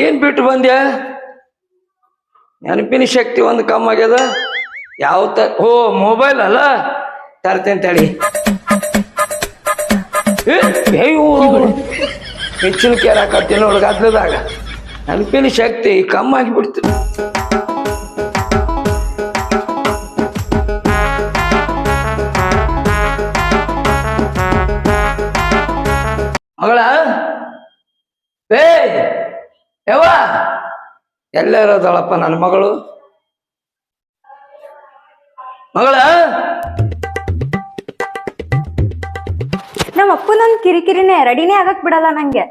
ಏನ್ ಬಿಟ್ಟು ಬಂದ್ಯ? ನೆನಪಿನ ಶಕ್ತಿ ಒಂದು ಕಮ್ಮಿ ಆಗ್ಯದ? ಯಾವ ತ ಓ ಮೊಬೈಲ್ ಅಲ್ಲ? ತರ್ತೇನೆ ತಡಿ. ಹೆಚ್ಚಿನ ಕೇರ್ ಹಾಕತ್ತೀನಿ ನೋಡು ಗದ್ಲದಾಗ. ನೆನಪಿನ ಶಕ್ತಿ ಕಮ್ಮಿ ಆಗಿಬಿಡ್ತು. ಮಗಳ ಏ ಯವ್ವ ಎಲ್ಲರದಳಪ್ಪ ನನ್ನ ಮಗಳು. ಮಗಳ? ನಮ್ಮ ಅಪ್ಪನೊಂದ್ ಕಿರಿಕಿರಿನೇ ರೆಡಿನೇ ಆಗಕ್ ಬಿಡಲ್ಲ ನಂಗೆ.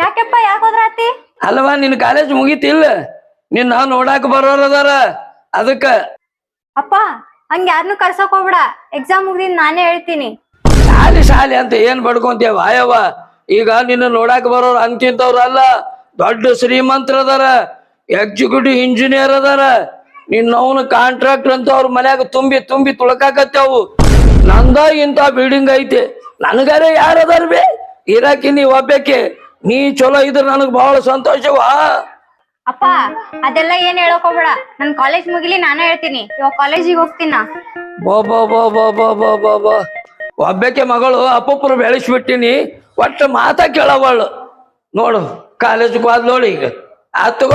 ಯಾಕೆಪ್ಪ ಯಾಕೋದ್ರಾತಿ ಅಲ್ವಾ ನಿನ್ನ ಕಾಲೇಜ್ ಮುಗೀತಿಲ್ಲ ನಿನ್ನ ನೋಡಾಕ ಬರೋರದಾರ ಅದಕ್ಕ ಅಪ್ಪ ಹಂಗ ಯಾರನ್ನು ಕರ್ಸಕ್ ಹೋಗ್ಬೇಡ. ಎಕ್ಸಾಮ್ ಮುಗ್ದಿನ್ ನಾನೇ ಹೇಳ್ತೀನಿ. ಶಾಲಿ ಶಾಲಿ ಅಂತ ಏನ್ ಬಡ್ಕೊಂತೀವ ಆಯವ್ವ ಈಗ ನಿನ್ನ ನೋಡಾಕ ಬರೋರು ಅಂತಿಂತವ್ರು ಅಲ್ಲ ದೊಡ್ಡ ಶ್ರೀಮಂತ್ರ ಅದಾರ ಎಕ್ಸಿಕ್ಯೂಟಿವ್ ಇಂಜಿನಿಯರ್ ಅದಾರ. ನಿನ್ನವನು ಕಾಂಟ್ರಾಕ್ಟರ್ ಅಂತ ಅವ್ರ ಮನ್ಯಾಗ ತುಂಬಿ ತುಂಬಿ ತುಳಕಾಕತ್ತೇವು. ನಂದ ಇಂಥ ಬಿಲ್ಡಿಂಗ್ ಐತಿ. ನನಗಾರೆ ಯಾರು ಅದಾರ ಬೇ? ಇರಾಕಿ ನೀ ಒಬ್ಬಕ್ಕೆ ನೀ ಚಲೋ ಇದ್ರ ನನಗ್ ಬಹಳ ಸಂತೋಷವಾ? ಅಪ್ಪ ಅದೆಲ್ಲ ಏನ್ ಹೇಳಕ್ ಹೋಗ್ಬೇಡ. ನನ್ ಕಾಲೇಜ್ ಮುಗಿಲಿ ನಾನು ಹೇಳ್ತೀನಿ. ಇವಾಗ ಕಾಲೇಜಿಗೆ ಹೋಗ್ತೀನ? ಬಾ ಬಾ ಬಾ ಬಾ ಬಾ ಬಾ ಬಾ ಬಾ. ಒಬ್ಬಾಕೆ ಮಗಳು ಅಪ್ಪಪ್ಪರು ಬೆಳೆಸ್ಬಿಟ್ಟಿನಿ. ಒಟ್ಟು ಮಾತಾ ಕೇಳವಳು. ನೋಡು ಕಾಲೇಜಿಗೆ ಹೋದ್ ನೋಡಿ ಈಗ. ಆತು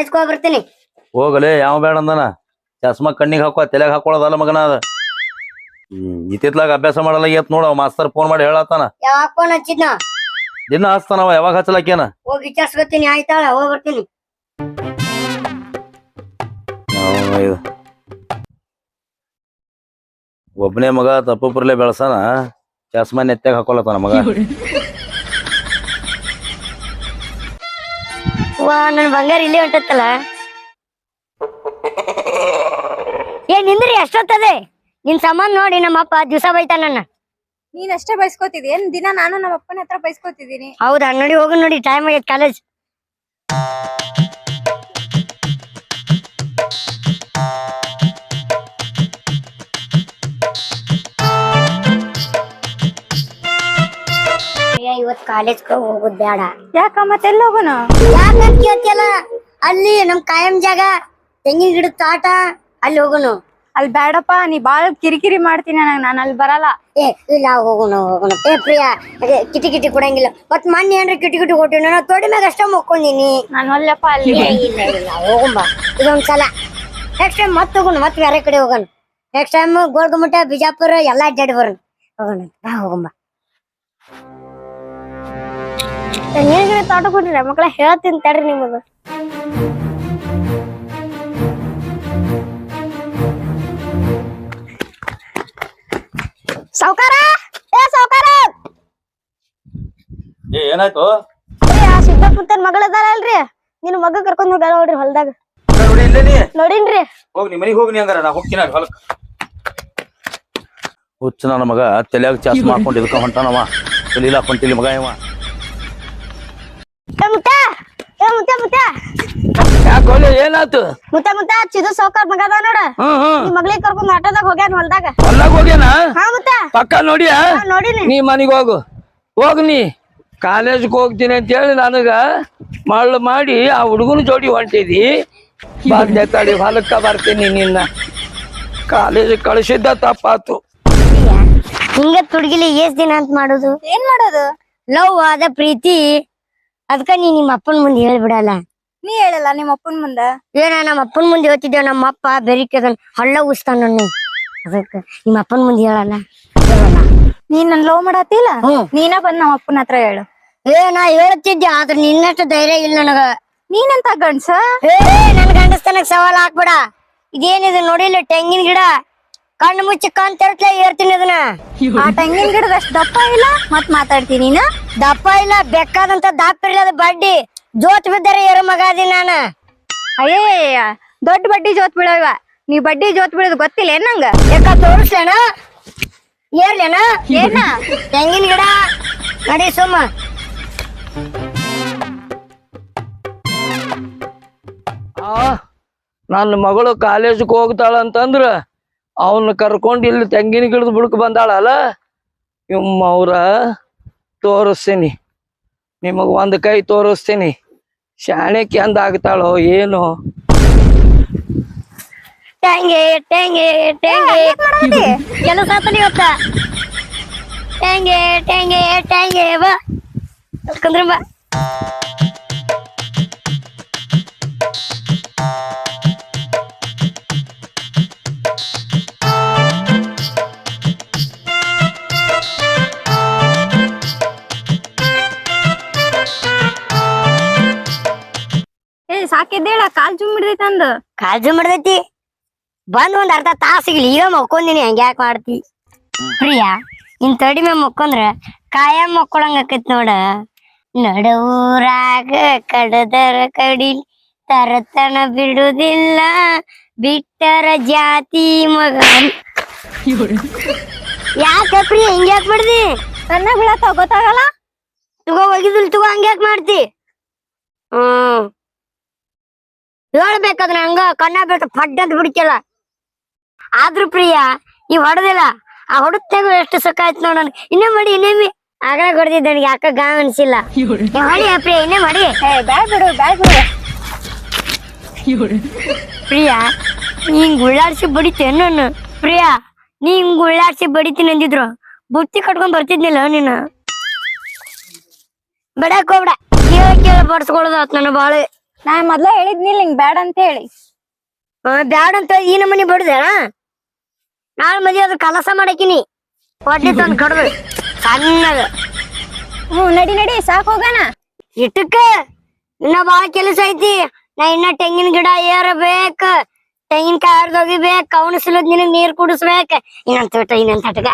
ಕಾಲೇಜ್ಗೆ ಹೋಗಿ ಬರ್ತೀನಿ. ಹೋಗಲೇ ಯಾವ ಬೇಡ ಅಂದನ? ಚಸ್ಮಾ ಕಣ್ಣಿಗೆ ಹಾಕೋ ತಲೆಗೆ ಹಾಕೊಳ್ಳೋದಲ್ಲ ಮಗನ ಅದ. ಹ್ಮ್ ಇತ್ತಿತ್ಲಾಗ ಅಭ್ಯಾಸ ಮಾಡಲ್ಲ ಏತ್ ನೋಡ ಮಾಸ್ತರ್ ಫೋನ್ ಮಾಡಿ ಹೇಳತ್ತಾನ. ಯಾವಾಗ ಫೋನ್ ಹಚ್ಚಿದ್ನ? ದಿನ ಹಚ್ತಾನವ ಯಾವಾಗ ಹಚ್ಚಲಕ್ಕೇನ? ಹೋಗಿ ವಿಚಾರಿಸ್ಕೊತೀನಿ ಆಯ್ತಾಳ ಹೋಗಿ ಬರ್ತೀನಿ. ಒಬ್ಬನೇ ಮಗ ತಪ್ಪುಪುರ್ಲೆ ಬೆಳಸನ ಚಸ್ಮಾ ನೆತ್ತಾಗ ಹಾಕೊಳತ್ತಾನ ಮಗ. ವಾ ನನ್ ಬಂಗಾರ ಇಲ್ಲಿ ಹೊಂಟತ್ತಲ್ಲ ಏ ನಿಂದ್ರಿ ಎಷ್ಟೊತ್ತದೆ ನಿನ್ ಸಾಮಾನ್ ನೋಡಿ ನಮ್ಮಪ್ಪ ದಿವಸ ಬೈತಾನ ನನ್ನ. ನೀನ್ ಅಷ್ಟೇ ಬೈಸ್ಕೊತಿದಿ ಏನ್ ದಿನ ನಾನು ನಮ್ಮ ಅಪ್ಪನ ಹತ್ರ ಬೈಸ್ಕೊತಿದೀನಿ ಹೌದಾ? ನೋಡಿ ಹೋಗು ನೋಡಿ ಟೈಮ್ ಆಗೈತೆ ಕಾಲೇಜ್ ಇವತ್ ಕಾಲೇಜ್ ಹೋಗುದ್ ಬೇಡ. ಯಾಕ ಮತ್ತೆಲ್ಲ ಹೋಗೋಣ ಯಾಕಂತ ಕೇಳ್ತಿಯಲ್ಲ? ಅಲ್ಲಿ ನಮ್ ಕಾಯಂ ಜಾಗ ತೆಂಗಿನ ಗಿಡದ ತಾಟ ಅಲ್ಲಿ ಹೋಗುನು. ಅಲ್ಲಿ ಬೇಡಪ್ಪ ನೀ ಬಾಳ ಕಿರಿಕಿರಿ ಮಾಡ್ತೀನಿ ನನಗೆ ನಾನು ಅಲ್ಲಿ ಬರಲ್ಲ. ಏ ಇಲ್ಲ ಹೋಗುನು ಹೋಗುನು. ಏ ಪ್ರಿಯಾ ಅದೇ ಕಿಟಿ ಕಿಟಿ ಕೊಡಂಗಿಲ್ಲ. ಮತ್ ಮೊನ್ನೆ ಏನ್ರ ಕಿಟಿ ಕಿಟಿ ಕೊಟ್ಟಿನ ನಾ ತೋಡಿ ಮ್ಯಾಗ ಅಷ್ಟ ಮುಕ್ಕೊಂದಿನಿ. ನಾನು ಅಲ್ಲಪ್ಪ ಅಲ್ಲಿ. ಇಲ್ಲ ಇಲ್ಲ ಹೋಗುಂಬ ಇದೊಂದ್ಸಲ ನೆಕ್ಸ್ಟ್ ಟೈಮ್ ಮತ್ತೆ ಹೋಗೋಣ ಮತ್ತೆ ಬೇರೆ ಕಡೆ ಹೋಗೋಣ ನೆಕ್ಸ್ಟ್ ಟೈಮ್ ಗೋಲ್ಗುಮಟ ಬಿಜಾಪುರ ಎಲ್ಲಾ ಅಡ್ಡಾಡಿ ಬರೋಣ ಹೋಗೋಣ ಬಾ ಹೋಗುಂಬ ನೀರ್ಗಿಡ ತೋಟ ಕೊಟ್ಟಿರ ಮಕ್ಕಳ ಹೇಳ್ತೀನಿ ತಡ್ರಿ ನಿಮಗ ಸಾವ್ಕಾರ? ಏ ಸಾವ್ಕಾರ? ಏ ಏನಾಯ್ತು? ಏ, ಆ ಸಿದ್ದಪ್ಪನ ಮಗಳ ಅಲ್ರಿ ನಿನ್ ಮಗ ಕರ್ಕೊಂಡ್ ಹೋಗ್ಯಾಳ ನೋಡ್ರಿ ಹೊಲದಾಗ. ನೋಡಿ ಇಲ್ಲೇ ನೀ. ನೋಡಿನ್ರಿ. ಹೋಗಿ ನಿಮ್ಮ ಮನೆಗೆ ಹೋಗಿ ನೀ ಹಂಗಾರ. ನಾ ಹೋಗ್ತೀನಿ ಅಲ್ಲಿ ಹೊಲಕ್. ಹುಚ್ಚ ನನ್ನ ಮಗ ತಲೆಯಾಗ ಚಾಸ್ ಮಾಡ್ಕೊಂಡು ಇದಕ್ಕ ಹೊಂಟಾನವ. ತಲೀಲ ಹೊಂಟಿಲಿ ಮಗ ಇವ. ಮುತ್ತ ಏ ಮುತ್ತ ಮುತ್ತ ಯಾಕೋಲೆ ಏನಾತು ಮುತ್ತ ಮುತ್ತ ಚಿದು ಸಾವ್ಕಾರ ಮಗ ಅದ ನೋಡ. ಹ್ಮ್ ಹ್ಮ್. ನಿಮ್ ಮಗಳಿಗೆ ಕರ್ಕೊಂಡ್ ಆಟೋದಾಗ ಹೋಗ್ಯಾನ ಹೊಲ್ದಾಗ. ಹೊಲ್ದಾಗ ಹೋಗ್ಯಾನ? ಹಾ ಮುತ್ತ ಪಕ್ಕ ನೋಡಿ ಹಾ, ನೋಡಿನಿ. ನೀ ಮನೆಗೆ ಹೋಗು. ಹೋಗ್ ನೀ. ಕಾಲೇಜ್ಗೆ ಹೋಗ್ತೀನಿ ಅಂತೇಳಿ ನನಗ ಮಳ್ಳು ಮಾಡಿ ಆ ಹುಡುಗನ ಜೋಡಿ ಹೊಂಟಿದಿ. ಬಂದೆ ತಡಿ ಹೊಲಕ್ಕ ಬರ್ತೀನಿ ನಿನ್ನ. ಕಾಲೇಜ್ ಕಳಿಸಿದ್ದ ತಪ್ಪಾತು. ಹಿಂಗ ತುಡ್ಗಿಲಿ ಎಷ್ಟ್ ದಿನ ಅಂತ ಮಾಡೋದು. ಏನ್ ಮಾಡೋದು? ಲವ್ ಆದ ಪ್ರೀತಿ ಅದಕ್ಕ ನೀ ನಿಮ್ಮ ಅಪ್ಪನ ಮುಂದೆ ಹೇಳ್ಬಿಡಲ್ಲ. ನೀ ಹೇಳಲ್ಲ ನಿಮ್ಮ ಅಪ್ಪನ ಮುಂದ? ಏನ ನಮ್ಮ ಅಪ್ಪನ ಮುಂದೆ ಹೇಳ್ತಿದ್ದೇವ ನಮ್ಮ ಅಪ್ಪ ಬೆರಿಕೆದನ್ ಹಳ್ಳ ಉಸ್ತಾನ ನನ್ನ ಅದಕ್ಕ ನಿಮ್ಮ ಅಪ್ಪನ ಮುಂದೆ ಹೇಳಲ್ಲ. ನೀನ್ ನನ್ ಲವ್ ಮಾಡತ್ತಿಲ್ಲ ಹ್ಮ್. ನೀನ ಬಂದ್ ನಮ್ಮ ಅಪ್ಪನ ಹತ್ರ ಹೇಳು. ಏ ನಾ ಹೇಳ್ತಿದ್ದೆ ಆದ್ರ ನಿನ್ನಷ್ಟು ಧೈರ್ಯ ಇಲ್ಲ ನನಗ. ನೀನಂತ ಗಂಡಸ? ಏ ನನ್ ಗಂಡಸ್ತನಕ್ ಸವಾಲ್ ಹಾಕ್ಬೇಡ. ಇದೇನಿದೆ ನೋಡಿಲ್ಲ ತೆಂಗಿನ ಗಿಡ? ಕಣ್ಣು ಮುಚ್ಚಿ ಕಣ್ ತೆರತ್ಲೆ ಏರ್ತೀನಿ ಅದನ್ನ. ಆ ತೆಂಗಿನ ಗಿಡದಷ್ಟು ದಪ್ಪ ಇಲ್ಲ ಮತ್ ಮಾತಾಡ್ತೀನಿ ನೀನು. ದಪ್ಪ ಇಲ್ಲ ಬೆಕ್ಕಾದಂತ ದಪ್ಪ ಬಡ್ಡಿ. ಜೋತ್ ಬಿದ್ದರೆ ಏರು ಮಗ ಅದೀನಿ ಅಯ್ಯೋ ಅಯ್ಯೇ ದೊಡ್ಡ ಬಡ್ಡಿ ಜೋತ್ ಬೀಳವ ನೀ ಬಡ್ಡಿ ಜೋತ್ ಬೀಳೋದು ಗೊತ್ತಿಲ್ಲ ಏನ್ ನಂಗ? ಯಾಕ ತೋರಿಸ್ಲೇನ? ಏರ್ಲೇನ? ಏನ? ತೆಂಗಿನ ಗಿಡ. ನಡಿ ಸುಮ್ಮ. ಆ ನನ್ನ ಮಗಳು ಕಾಲೇಜಕ್ಕೆ ಹೋಗ್ತಾಳಂತಂದ್ರ ಅವನ್ನ ಕರ್ಕೊಂಡು ಇಲ್ಲಿ ತೆಂಗಿನ ಗಿಡದ ಬುಡಕ್ ಬಂದಾಳಲ್ಲ ಇಮ್ಮ ಅವ್ರ ತೋರಿಸ್ತೀನಿ. ನಿಮಗೆ ಒಂದು ಕೈ ತೋರಿಸ್ತೀನಿ. ಶಾಣಕ್ಕೆ ಅಂದಾಗ್ತಾಳೋ ಏನು. ಟ್ಯಾಂಗೆ ಟೆಂಗೆ ಟೆಂಗೆ. ಕೆಲಸ ಆತನ ಇವತ್ತ. ಟೆಂಗೆ ಟೆಂಗೆ ಟೆಂಗೆ ಬಾ. ಕುಂದ್ರ ಬಾ. ಸಾಕಿದ್ದೇಳ ಕಾಲ್ ಜುಮ್ ಹಿಡ್ದೈತೆ ಅಂದ. ಜುಮ್ ಮಾಡ್ದೈತಿ ಬಂದ್ ಒಂದ್ ಅರ್ಧ ತಾಸಿಗ್ಲಿ ಈಗ ಮಕ್ಕೊಂದಿನಿ ಹಂಗ ಯಾಕೆ ಮಾಡ್ತಿ? ಪ್ರಿಯಾ ನಿನ್ ತಡಿ ಮೇ ಮಕ್ಕೊಂದ್ರ ಕಾಯಂ ಮಕ್ಕೊಳಂಗ ಆಕೈತಿ ನೋಡ. ನಡೂರಾಗ ಕಡದರ ಕಡಿ ತರತನ ಬಿಡುದಿಲ್ಲ ಬಿಟ್ಟರ ಜಾತಿ ಮಗ. ಯಾಕ ಪ್ರಿಯ ಹಿಂಗ್ಯಾಕ್ ಮಾಡ್ದಿ? ನನ್ನ ಬಿಳ ತಗೋತಾಗಲ್ಲ ತಗೋ ಒಗಿದಿಲ್ ತಗೋ ಹಂಗ್ಯಾಕ್ ಮಾಡ್ತಿ? ಹ್ಮ್. ಹೇಳ್ಬೇಕಾದ್ರ ಹಂಗ ಕಣ್ಣ ಬಿಟ್ಟು ಫಡ್ ಅಂತ ಬಿಡ್ತಿಲ್ಲ ಆದ್ರೂ ಪ್ರಿಯ, ಈ ಹೊಡೆದಿಲ್ಲ. ಆ ಹೊಡೆದಾಗ ಎಷ್ಟು ಸುಖ ಆಯ್ತು ನೋಡ ಇನ್ನೇ ಮಾಡಿ ಇನ್ನೇಮಿ ಆಗಲ ಹೊಡೆದಿದ್ದ ನನಗೆ ಯಾಕ ಗಾ ಅನ್ಸಿಲ್ಲ. ಪ್ರಿಯಾ ಪ್ರಿಯ, ಇನ್ನೇ ಮಾಡಿ. ಬ್ಯಾಡ್ ಬಿಡು ಬ್ಯಾಡ್ ಬಿಡು. ಹಿಂಗ್ ಉಳ್ಳಾಡ್ಸಿ ಬಡಿತೇನ್ ನಾನು. ಪ್ರಿಯ ನೀ ಹಿಂಗ್ ಉಳ್ಳಾಡ್ಸಿ ಬಡಿತೀನಿ ಅಂದಿದ್ರು. ಬುತ್ತಿ ಕಟ್ಕೊಂಡ್ ಬರ್ತಿದ್ನಿಲ್ಲ ನೀನು. ಬಡಕ್ ಹೋಗ್ಬೇಡ. ಕೇಳ ಕೇಳ ಬಡ್ಸ್ಕೊಳ್ಳೋದು ಆತ್ ನನ್ನ ಬಾಳೆ. ನಾ ಮೊದ್ಲ ಹೇಳಿದ್ನಿಲ್ಲ ಹಿಂಗ್ ಬ್ಯಾಡ ಅಂತ ಹೇಳಿ. ಆ, ಬ್ಯಾಡ ಅಂತ ಈ ನಮ್ಮನಿ ಬಡ್ದೆ ನಾಳೆ ಮದಿ ಅದ್ರ ಕಲಸ ಮಾಡಕಿನಿ. ಹೊಡ್ಲಿ ತಂದ್ ಕಡ್ದು ಸಣ್ಣಗ ಹ್ಮ್ ನಡಿ ನಡಿ ಸಾಕ್ ಹೋಗಣ. ಇಟ್ಟಕ್ಕ ಇನ್ನ ಬಾಳ ಕೆಲಸ ಐತಿ. ನಾ ಇನ್ನ ತೆಂಗಿನ ಗಿಡ ಏರಬೇಕ ತೆಂಗಿನಕಾಯಿ ಹರಿದೋಗಿಬೇಕ ಕವಣಿಸ್ಲದ್ ನಿನಗ್ ನೀರ್ ಕುಡಿಸ್ಬೇಕ. ಇನ್ನೊಂದ್ ತೋಟ ಇನ್ನೊಂದ್ ತಟಕ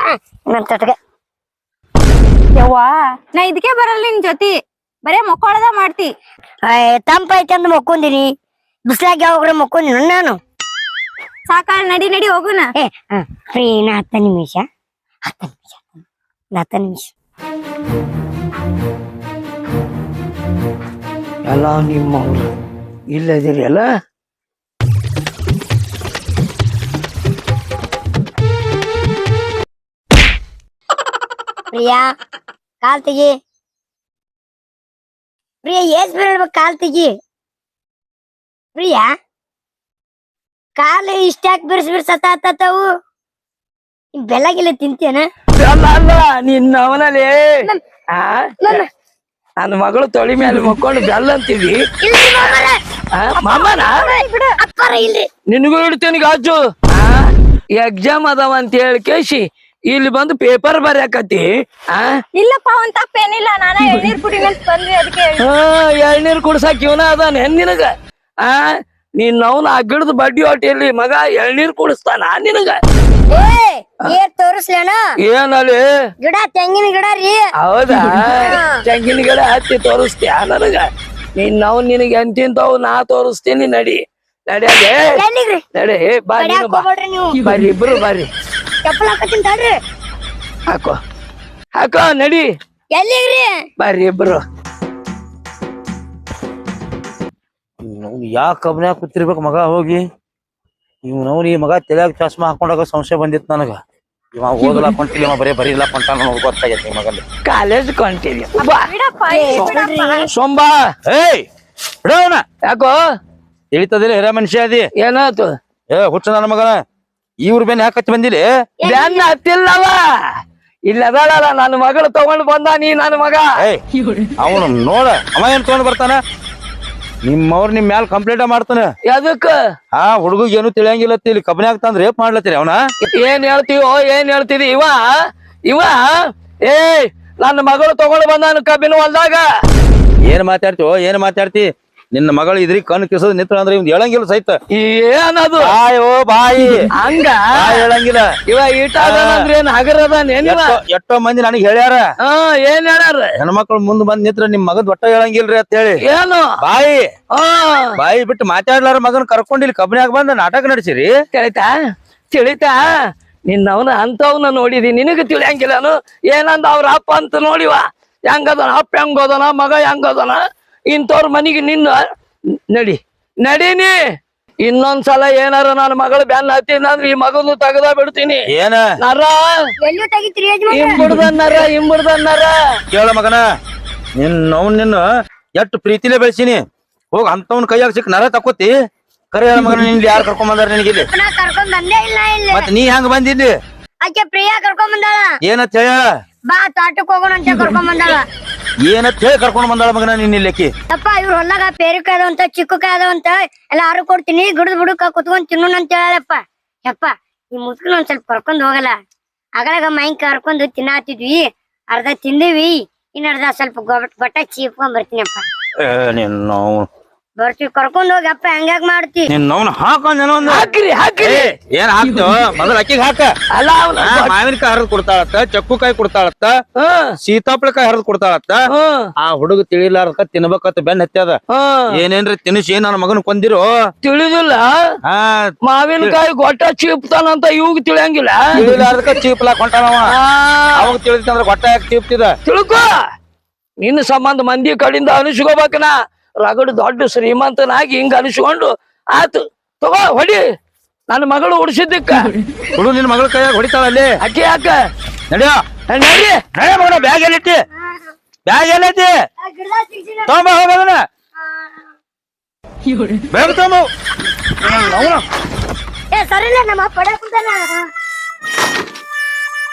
ಇನ್ನೊಂದ್ ತಟಕ ಯವ್ವಾ ನಾ ಇದಕ್ಕೆ ಬರಲ್ಲ ನಿನ್ ಜೊತೆ. ಬರೇ ಮಕ್ಕೊಳದ ಮಾಡ್ತಿ. ತಂಪೈತಿ ಅಂದ್ ಮಕ್ಕೊಂದಿನಿ. ಬಿಸ್ಲಾಗ ಯಾವಾಗ ಮಕ್ಕೊಂದಿನ ನಾನು. ಸಾಕಾಳ ನಡಿ ನಡಿ ಹೋಗುನ. ಏ ಫ್ರೀ ಇನ್ನ ಹತ್ತ ನಿಮಿಷ. ಹತ್ತ ನಿಮಿಷ. ಹತ್ತ ನಿಮಿಷ. ಎಲ್ಲ ನಿಮ್ಮವ್ರು ಇಲ್ಲದಿರಿ ಅಲ್ಲ? ಪ್ರಿಯಾ ಕಾಲ್ ತೆಗಿ. ಪ್ರಿಯಾ ಏಜ್ ಬಿಡ್ಬೇಕು ಕಾಲ್ ತೆಗಿ. ಪ್ರಿಯಾ ಕಾಲು ಇಷ್ಟಾಕ್ ಬಿರ್ಸ್ ಬಿರ್ಸ್ ಹತ್ತವು ಬೆಲ್ಲಗಿಲ್ಲ ತಿಂತೇನ ಅಲ್ಲ ಅಲ್ಲ ನಿನ್ನ ಅವನಲ್ಲಿ. ನನ್ನ ಮಗಳು ತೊಳಿ ಮೇಲೆ ಮಕ್ಕೊಂಡು ಬೆಲ್ಲ ಅಂತೀವಿ ನಿನ್ಗೂ ಮಾಮನ? ನಿನಗೂ ಇಡ್ತೀನಿ ಗಾಜು. ಎಕ್ಸಾಮ್ ಅದಾವ ಅಂತ ಹೇಳಿ ಕೇಸಿ ಇಲ್ಲಿ ಬಂದು ಪೇಪರ್ ಬರ್ಯಾಕತಿ ಆ? ಇಲ್ಲಪ್ಪ ಅವನ್ ತಪ್ಪೇನಿಲ್ಲ ನಾನ ಎಳ್ನೀರ್ ಕುಡ್ಸಕ್ ಅಂತ ಬಂದ್ವಿ ಅದಕ್ಕೆ ಹಾ ಎಳ್ನೀರ್ ಕುಡ್ಸಾಕ ಇವನ ಅದಾನ ಹೆಣ್ ನಿನಗ? ಆ? ನೀನ್ ಅವನ ಆ ಗಿಡದ ಬಡ್ಡಿ ಹೊಟ್ಟೆಯಲ್ಲಿ ಮಗ ಎಳ್ನೀರ್ ಕುಡಿಸ್ತಾನ ನಿನಗ? ಏರ್ ತೋರಿಸ್ಲೇನ? ಏನಲ್ಲಿ ಗಿಡ ತೆಂಗಿನ ಗಿಡ ರೀ. ಹೌದಾ? ತೆಂಗಿನ ಗಿಡ ಹತ್ತಿ ತೋರಿಸ್ತೀಯ ನನಗ? ನೀನ್ ನಾವು ನಿನಗೆ ಎಂತಿಂತವ್ ನಾ ತೋರಿಸ್ತೀನಿ ನಡಿ. ನಡಿ ಅದೇ ನಡಿ ಬಾ ನೀನು ಬಾ. ಬರ್ರಿ ಇಬ್ರು ಬರ್ರಿ. ಚಪ್ಪಲ್ ಹಾಕತ್ತೀನಿ ತಡ್ರಿ. ಹಾಕೋ. ಹಾಕೋ ನಡಿ. ಎಲ್ಲಿಗ್ರಿ? ಬರ್ರಿ ಇಬ್ರು. ಯಾಕೆ ಕಬ್ನ್ಯಾಗ ಕೂತಿರ್ಬೇಕು ಮಗ ಹೋಗಿ? ಇವ್ ನಾವು ಈ ಮಗ ತಲೆಯಾಗ ಚಸ್ಮಾ ಹಾಕೊಂಡಾಗ ಸಂಶಯ ಬಂದಿತ್ತು ನನಗ. ಇವ ಓದಲ್ಲ ಕೊಂಟಿಲ್ಲ ಇವ ಬರೀ ಬರೀಲ್ಲ ಕೊಂಟ ನನಗೆ ಗೊತ್ತಾಗೈತಿ ಮಗಲ್ಲಿ ಕಾಲೇಜ್ ಕೊಂಟಿಲ್ಲ ಬಿಡಪ್ಪ. ಸೊಂಬಾ. ಏಯ್ ಬಿಡವನ ಯಾಕೋ? ತಿಳಿತದಿಲ್ಲ ಹಿರ ಮನುಷ್ಯ ಅದಿ ಏನಾಯ್ತು? ಏ ಹುಚ್ಚ ನನ್ನ ಮಗನ. ಇವ್ರ ಬೇನ್ ಯಾಕತ್ತಿ ಬಂದಿಲ್ಲ ಬೆನ್ನ ಹತ್ತಿಲ್ಲವ. ಇಲ್ಲ ಅದಾಳಲ್ಲ ನನ್ನ ಮಗಳು ತಗೊಂಡು ಬಂದ ನೀ ನನ್ನ ಮಗ. ಅವನು ನೋಡ ಅವ ಏನ್ ತಗೊಂಡ್ ಬರ್ತಾನ? ನಿಮ್ಮವ್ರ ನಿಮ್ ಮ್ಯಾಲ ಕಂಪ್ಲೇಂಟ್ ಮಾಡ್ತಾನ. ಎದಕ್ಕ ಆ ಹುಡುಗ ಏನು ತಿಳಿಯಂಗಿಲ್ಲ ಇಲ್ಲಿ ಕಬ್ನ್ಯಾಗ ತಂದ್ರೆ ರೇಪ್ ಮಾಡ್ಲತ್ತೀರಿ ಅವನ? ಏನ್ ಹೇಳ್ತೀವೋ ಏನ್ ಹೇಳ್ತೀರಿ ಇವ? ಇವ? ಏ ನನ್ನ ಮಗಳು ತಗೊಂಡು ಬಂದಾನ ಕಬ್ಬಿನ ಹೊಲ್ದಾಗ. ಏನ್ ಮಾತಾಡ್ತೀವೋ ಏನ್ ಮಾತಾಡ್ತಿ? ನಿನ್ನ ಮಗಳು ಇದ್ರಿ ಕಣ್ ಕಿಸದ್ ನಿತ್ರ ಅಂದ್ರೆ ಇವ್ ಹೇಳಂಗಿಲ್ಲ ಸಹಿತ. ಏನದು? ಆಯೋ ಬಾಯಿ. ಹಂಗ? ಹೇಳಂಗಿಲ್ಲ. ಇವ ಏನ್ ಹಗರದ ಎಷ್ಟೋ- ಮಂದಿ ನನಗೆ ಹೇಳ್ಯಾರ. ಹಾ ಏನ್ ಹೇಳ್ಯಾರ? ಹೆಣ್ಮಕ್ಳು ಮುಂದ್ ಬಂದ್ ನಿತ್ರ ನಿಮ್ ಮಗದ್ ಒಟ್ಟ ಹೇಳಂಗಿಲ್ರಿ ಅಂತ ಹೇಳಿ ಏನು? ಬಾಯಿ. ಬಾಯಿ ಬಿಟ್ಟು ಮಾತಾಡ್ಲಾರ ಮಗನ್ ಕರ್ಕೊಂಡಿಲ್ಲಿ ಕಬ್ಬಿನಾಗ ಬಂದ ನಾಟಕ ನಡ್ಸಿರಿ. ತಿಳಿತಾ? ತಿಳಿತಾ? ನಿನ್ನವನ ಅಂತವನ್ನ ನೋಡಿದಿ ನಿನಗ ತಿಳಿಯಂಗಿಲ್ಲನು? ಏನಂದ ಅವ್ರ ಅಪ್ಪ ಅಂತ ನೋಡಿವ? ಹೆಂಗದನ? ಅಪ್ಪ ಹೆಂಗೋದನ? ಮಗ ಹೆಂಗದನ? ಇಂಥವ್ರ ಮನಿಗೆ ನಿನ್ನ ನಡಿ ನಡೀನಿ. ಇನ್ನೊಂದ್ಸಲ ಏನಾರ ನನ್ನ ಮಗಳ ಬ್ಯಾನ್ ಹತ್ತಿನ ಅಂದ್ರೆ ಈ ಮಗನು ತಗದ ಬಿಡ್ತೀನಿ. ಏನ? ನರ. ಕೇಳ ಮಗನ ನಿನ್ ನೋವ್ ನಿನ್ನ ಎಷ್ಟು ಪ್ರೀತಿಲೇ ಬೆಳೆಸಿನಿ. ಹೋಗ್ ಅಂತವನ್ ಕೈಯಾಗ ಸಿಕ್ ನರ ತಕೋತಿ ಕರೆ ಹೇಳ ಮಗನ ನಿನ್ ಯಾರು ಕರ್ಕೊಂಡ್ ಬಂದಾರ ನಿನಗೆ ಇಲ್ಲಿ? ನಾ ಕರ್ಕೊಂಡ್ ಬಂದೇ ಇಲ್ಲ ಇಲ್ಲಿ. ಮತ್ ನೀ ಹೆಂಗ್ ಬಂದಿದ್ದಿ? ಆಕೆ ಪ್ರಿಯಾ ಕರ್ಕೊಂಡ್ ಬಂದಾಳ. ಏನತ್ ಹೇಳ? ಬಾ ತೋಟಕ್ ಹೋಗೋಣ ಅಂತ ಕರ್ಕೊಂಡ್ ಬಂದಾಳ. ಏನತ್ ಹೇಳಿ ಕರ್ಕೊಂಡು ಬಂದಾಳ ಮಗನ ನಿನ್ನ ಇಲ್ಲಕ್ಕಿ? ಅಪ್ಪ ಇವ್ರ ಹೊಲ್ದಾಗ ಪೇರಿಕಾಯಿ ಅದಾವಂತ ಚಿಕ್ಕಕಾಯಿ ಅದಾವಂತ ಎಲ್ಲ ಆರು ಕೊಡ್ತೀನಿ ಗಿಡದ ಬುಡಕ ಕುತ್ಕೊಂಡ್ ತಿನ್ನೋಣ ಅಂತ ಹೇಳಪ್ಪ. ಯಪ್ಪ ಈ ಮುಸ್ಕಿನ ಒಂದ್ ಸ್ವಲ್ಪ ಕರ್ಕೊಂಡ್ ಹೋಗಲ್ಲ. ಅಗಳಾಗ ಮೈ ಕರ್ಕೊಂಡು ತಿನ್ನಾತಿದ್ವಿ ಅರ್ಧ ತಿಂದಿವಿ ಇನ್ನ ಅರ್ಧ ಸ್ವಲ್ಪ ಗೊಬ್ಬ ಗೊಟ್ಟ ಚೀಪ್ಕೊಂಡ್ ಬರ್ತೀನಪ್ಪ. ನಿನ್ ನೋವು ಬರ್ತೀವಿ ಕರ್ಕೊಂಡ್ ಹೋಗಿ ಅಪ್ಪ ಹೆಂಗ್ಯಾಕ್ ಮಾಡ್ತಿ? ನಿನ್ ಒಂದು. ಹಾಕ್ರಿ ಹಾಕ್ರಿ. ಏನ್ ಹಾಕ್ತೇವ ಮೊದಲ ಅಕ್ಕಿಗೆ ಹಾಕ. ಅಲ್ಲ ಅವನ ಮಾವಿನಕಾಯಿ ಹರಿದ್ ಕೊಡ್ತಾಳತ್ತ ಚಕ್ಕುಕಾಯಿ ಕೊಡ್ತಾಳತ್ತ ಹ್ಮ್ ಸೀತಾಫಲಕಾಯಿ ಹರಿದ್ ಕೊಡ್ತಾಳತ್ತ. ಹ್ಮ್ ಆ ಹುಡುಗ ತಿಳಿಲಾರ್ದಕ್ಕ ತಿನ್ಬೇಕತ್ತ ಬೆನ್ ಹತ್ಯದ ಹ್ಮ್ ಏನೇನ್ರಿ ತಿನ್ಸಿ ನನ್ನ ಮಗನ್ ಕೊಂದಿರೋ? ತಿಳಿದಿಲ್ಲ. ಆ ಮಾವಿನಕಾಯಿ ಗೊಟ್ಟ ಚೀಪ್ತಾನಂತ ಇವಾಗ ತಿಳಿಯಂಗಿಲ್ಲ. ತಿಳಿಲಾರ್ದಕ್ಕ ಚೀಪ್ಲಾಕ್ ಹೊಂಟಾನವ ಆ, ಅವಾಗ ತಿಳಿತಂದ್ರ ಗೊಟ್ಟ ಯಾಕೆ ಚೀಪ್ತಿದ? ತಿಳ್ಕೊ. ನಿನ್ನ ಸಂಬಂಧ ಮಂದಿ ಕಡೆಯಿಂದ ಅನಿಸ್ಕೋಬೇಕನ ರಗಡು ದೊಡ್ಡ ಶ್ರೀಮಂತನಾಗಿ ಹಿಂಗ ಅನಿಸ್ಕೊಂಡು ಆತು ತಗೋ ಹೊಡಿ. ನನ್ನ ಮಗಳು ಉಡ್ಸಿದ್ದಕ್ಕ. ಹುಡು ನಿನ್ ಮಗಳ ಕೈಯಾಗ ಹೊಡಿತಾಳಲ್ಲಿ ಅಕ್ಕಿ ಯಾಕ? ನಡಿಯೋ. ನಡಿ. ನಡೆ. ಮಗನ ಬ್ಯಾಗ್ ಎಲ್ಲಿಟ್ಟಿ? ಬ್ಯಾಗ್ ಎಲ್ಲೈತಿ ತಗೊಂಬ ಹೋಗೋದನ್ನ ಬ್ಯಾಗ್ ತಗೊಂಬ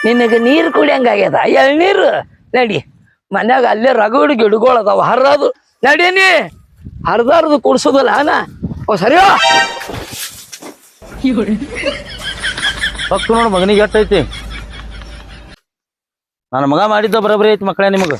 ನಿನಗೆ ನೀರು ಕುಡಿಯಂಗಾಗ್ಯದ? ಎಳ್ನೀರು ನಡಿ. ಮನ್ಯಾಗ ಅಲ್ಲೇ ರಗಡು ಗಿಡಗಳು ಅದಾವ ಹರಿದು ನಡೀನಿ. ಅರ್ಧ ಕುಡ್ಸೋದಲ್ಲ, ಅಣ್ಣ? ಓ, ಸರಿಯೋ? ಪಕ್ಕ ನೋಡು ಮಗನಿಗೆ ಎಟ್ಟೈತಿ ನನ್ನ ಮಗ ಮಾಡಿದ್ದ ಬರಬರಿ ಐತಿ ಮಕ್ಕಳೇ ನಿಮಗ.